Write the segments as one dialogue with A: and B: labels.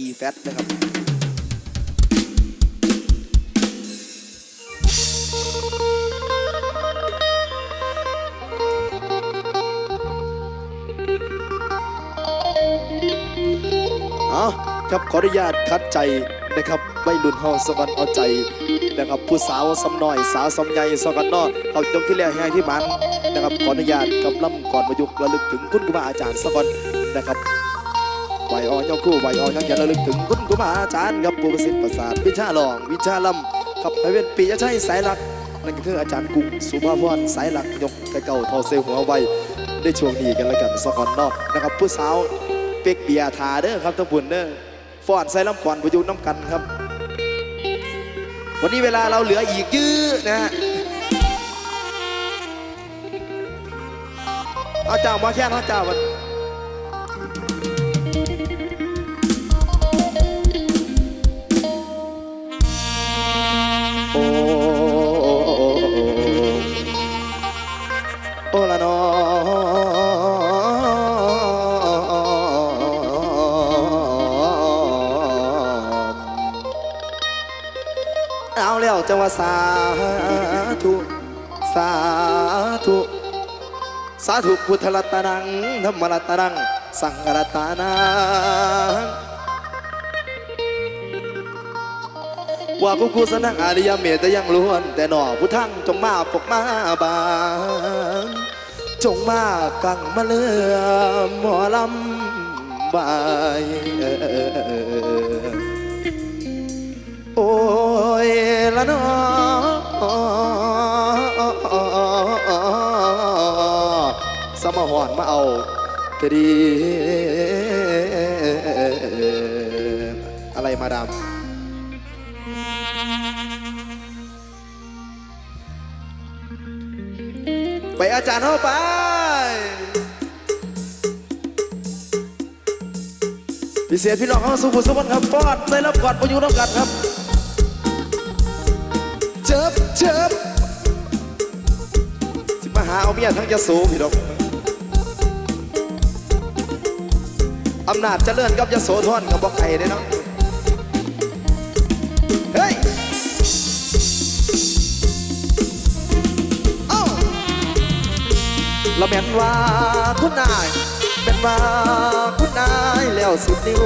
A: e f a t นะครับ เอาครับขออนุญาตคัดใจนะครับไม่รุนเฮาสกันเอาใจนะครับผู้สาวสำน้อย สาวสำใหญ่สกันนอเอาจงที่แรกให้ที่มันนะครับขออนุญาตกำล่ำก่อนประยุกต์ระลึกถึงคุณครูบาอาจารย์สกันนะครับ ไหวออยอคู่ไหวออยังอย่าระลึกถึงคุณครูบาอาจารย์ครับผู้ประสิทธิ์ประสาทวิชาหลอง วิชาลำครับให้เป็นปีจะใช่สายหลัก นั่นก็คืออาจารย์กุ้งสุภาพรสายหลักยกกระเก่าทอเซลหัวไวได้ช่วงนี้กันแล้วกันสกันนอกนะครับผู้สาวเป็กเบียทาเด้อครับทั้งบุญเด้อฟ้อนใส่ลำก่อนประยุกต์น้ำกันครับ วันนี้เวลาเราเหลืออีกยื้อนะฮะเอาเจ้ามาแค่นเอาเจ้ามัน ว่าสาธุสาธุสาธุพุทธรัตนังธรรมรัตนัง สังฆรัตนังว่ากุกุสนังอาริยเมตยังล้วน แต่หนอผู้ทั้งจงมาปกมาบางจงมากังมาเลือหมอลำบาย มาหอนมาเอากดีอะไรมาดามไปอาจารย์เข้าไปพิเศษพี่น้องเข้าสู่ผู้สมบัติครับฟอดใส่รับกอนประยุน้ำกันครับเจิบเจิบสิมาหาเอาเมียทั้งจะสูพี่น้อง อำนาจเจริญกับยโสธรกับบอกไก่ได้เนาะเฮ้ยเอ้าละแม่นว่าคุณนายเป็นว่าคุณนายแล้วสุดนิ้ว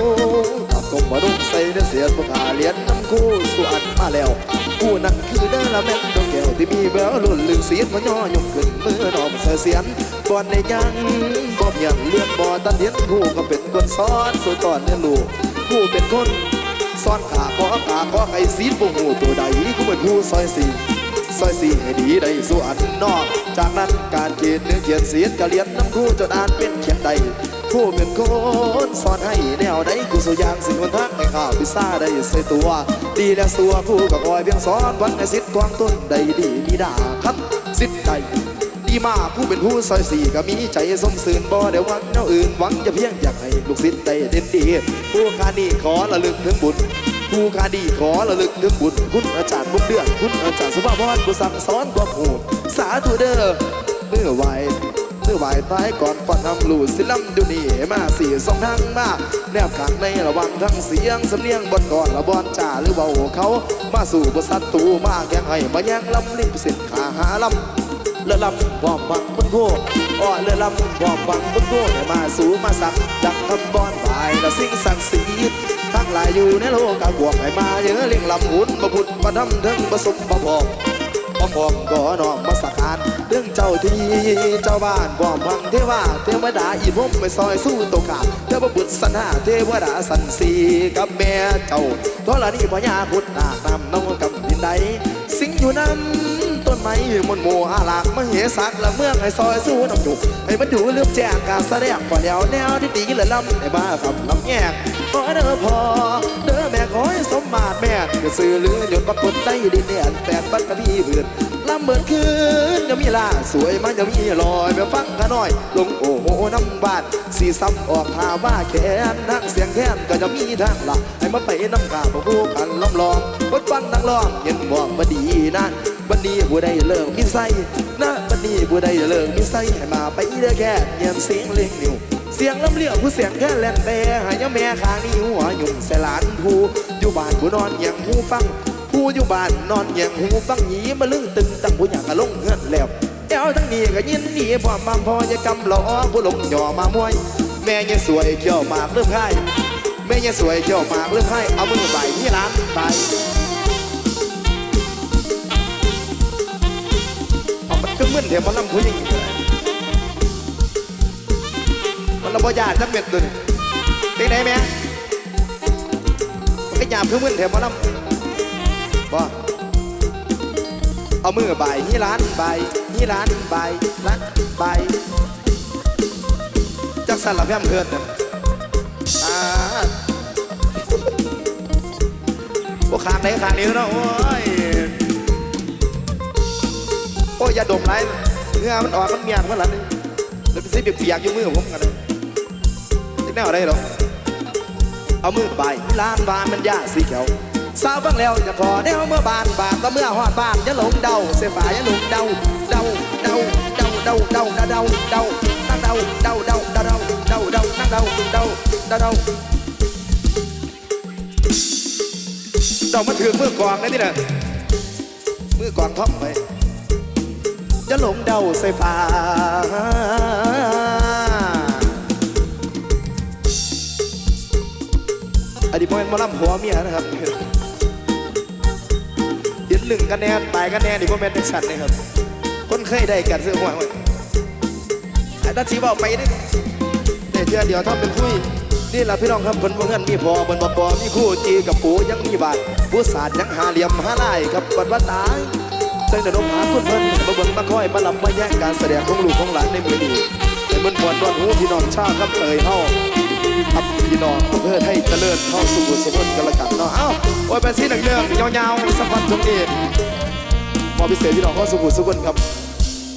A: ขับกลมมาดุงใส่เนื้อเสียดพวกอาเลียนน้ำคู่สวนมาแล้วผู้นั้นคือเด้อละแม่นดวงแก้วที่มีแววลุ่นลึงเสียดมาย่อยกขึ้นมือหนอ เสียนก่อนในยังบ่เพียงเลือนบ่ตันเดียนผู้ก็เป็นคนสอนสู่ตอนเรียนรู้ผู้เป็นคนสอนขาขอขาขอไข่สีบ่หูตัวใดกูเป็นผู้ซอยสีซอยสีให้ดีได้สู่อันนอก จากนั้นการเขียนเนื้อเขียนเสียนก็เรียนน้ำคู่จนอ่านเป็นเขียนใดผู้เป็นคนสอนให้แนวใดกูสู่อย่างสิ่งวันทักให้ข้าวพิซซ่าได้ใส่ตัว ดีแล้วสัวผู้ก็คอยเพียงสอนวันให้สิทธิ์กวางต้นใดดีมีด่าคัดสิทธิ์ใด ดีมากผู้เป็นผู้ซอยสี่ก็มีใจสมสื่นบ่ได้หวังแนวอื่นหวังจะเพียงอยากให้ลูกศิษย์ได้เด่นดี ผู้คานี่ขอระลึกถึงบุญผู้คาดีขอระลึกถึงบุญคุณอาจารย์บุญเดือนคุณอาจารย์สุภาพรผู้สั่งสอนความหูสาธุเด้อเมื่อไหวเมื่อไหวตายก่อนฟันทำลูศิลัมดูนี่มาสี่สองทางมาแนบขังในระวังทั้งเสียงสำเนียงบนก่อนละบอนจ่าหรือเบาเขามาสู่บริษัทตูมาแข่งให้มาแย่งลำลิบสิทธิ์ขาหาลำ เรือลำบอมบังบนโก้อ้อเรือลำบอมบังบนโก้ให้มาสู่มาสักดังคำบอนบายและสิ่งศักดิ์สิทธิ์ทั้งหลายอยู่ในโลกาบวกให้มาเยอะเลี้ยงลำหมุนมาพุดมาทำถึงมาสมมาพอกมาพอกก็นอมมาสักการเรื่องเจ้าที่เจ้าบ้านบอมบังเทวาเทวดาอีพมไปซอยสู้ตกขาดเทวบุตรสนหาเทวดาสันสีกับแม่เจ้าทรณีพญาพุทธนานำน้องกับดินใดสิงอยู่น้ำต้น ไม้มนโมอาลากมเหสักละเมืองให้ซอยสู้น้ำจุกให้มันดูเลือบแจ้งการแสดงก่อนแนวแนวที่ดีละลำให้บ้าคำลำแยกขอเด้อพอเด้อแม่ขอให้สมมาตรแม่จะซื้อหรือหยดปรากฏได้ดินเนียนแปดปัตตพีเบือน ลำเบิดคืนยังมีลาสวยมันยังมีลอยไปฟังกันหน่อย ลงโอ้โหน้ำบาดสีซ้ำออกทาว่าแขนนักเสียงแค้นก็จะมีทางหลักให้มาไปน้ำกาบผู้กันล้อมล้อมบดฟังนังล้อมเห็นบอกว่าดีนั่นบันนี้ผู้ใดเลิกมีไส้นะบันนี้ผู้ใดเลิกมีไส้ให้มาไปเด้อแค่เงียบเสียงเลี้ยงนิ้วเสียงลำเลียงผู้เสียงแค่แล่นแต่หายาแม่ขางนี้หัวหยุ่มใส่หลานผู้อยู่บ้านผู้นอนอยังหูฟัง ผู้อยู่บ้านนอนอยังหูฟังหยีมาลึงตึงตั้งผู้อยากกะลงเฮือนแล้วเอ้าทั้งนี้ก็ยินดีพอมาพอยากำลอผู้ลงย่อมามวย แม่ยังสวยเขี้ยวมากเริ่มให้แม่ยังสวยเขี้ยวมากเริ่มให้เอามือไปที่ร้านไปเอามันก็มึนเดี๋ยวมันลำผู้หญิงมันระบยาจักเม็ดตัวนี้เป็นไงแม่มันก็หยาบคือมึนเดี๋ยวมันลำ บ่เอามือไปที่ร้านไปที่ร้านไปร้านไปจักสันลับแย่มเพื่อนนั่นอ่าโอ้ขางไหนขางนิ้เนาะโอ้ยโอ้ยอย่าดมไรเหงื่อมันออกมันเมียนมันหลังแล้วเป็นสิเปียกๆอยู่มือผมกันเลยจะแนวอะไรหรอเอามือไปล้านบานมันยาสีเขียว สาวบ้างแล้วจะขอแนวเมื่อบานบานก็เมื่อหอดบ้านอย่าหลงเดาเสียฝ่ายอย่าหลงเดาเดาเดาเดาเดาเดาเดาเดาเดานั่งเดาเดาเดาเดาเดาเดานั่งเดาเดาเดาเดาเดามาถือมือกองเลยนี่นะมือกองท่องไปอย่าหลงเดาใส่ฟ้าอดีตพ่อแม่นหมาล่ำหัวเมียนะครับ หนึ่งคะแนนตายคะแนนดิพ่อแม่นเด็กสัตว์นะครับ คนเคยได้กันซื้อหัวไว้ไอ้ตาชีบอกไปนี่เดี๋ยวเชื่อเดี๋ยวทำเป็นคุยนี่แหละพี่น้องครับคนบ่เงินมีพอบนบ่ปอมีคู่จีกับปู่ยังมีบาทผู้ศาสตร์ยังหาเหลี่ยมหาลายครับบัดว่าตายตั้งแต่นมหาคุณเพิ่นมาเบิ่งมาคอยมาลำมาแย่งการแสดงของลูกของหลานในมือดีแต่มันมวนนวลหูพี่น้องชาครับเตยเฮา ครับพี่น้องเพื่อให้เจริญเข้าสู่สมุนกันละกันเนาะเอ้าโอ้ยเป็นสีเหลืองๆยาวๆสักพันตรงเอกมอพิเศษพี่น้องเข้าสู่สมุนครับ